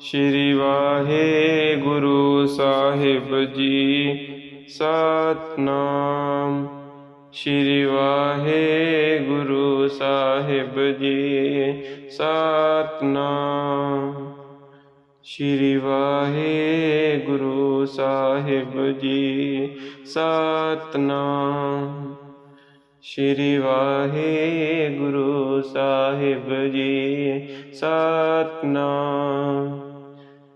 Shri Waheguru Sahib ji, Satnam. Shri Waheguru Sahib ji, Satnam. Shri Waheguru Sahib ji, Satnam. Shri Waheguru Sahib ji, Satnam.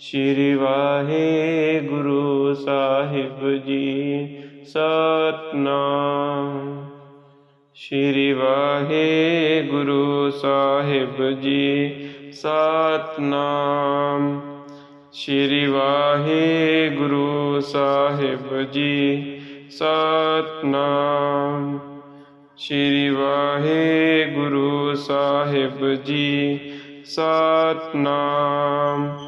Shri Waheguru Sahib ji, Satnam. Shri Waheguru Sahib ji, Satnam. Shri Waheguru Sahib ji, Satnam. Shri Waheguru Sahib ji, Satnam.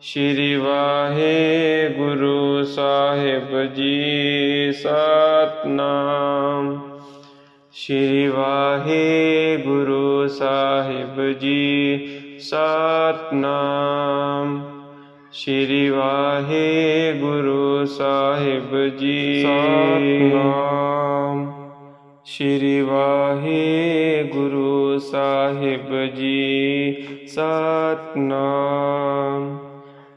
Shri Waheguru Sahib ji, Satnam. Shri Waheguru Sahib ji, Satnam. Shri Waheguru Sahib ji, Satnam. Shri Waheguru Sahib ji, Satnam.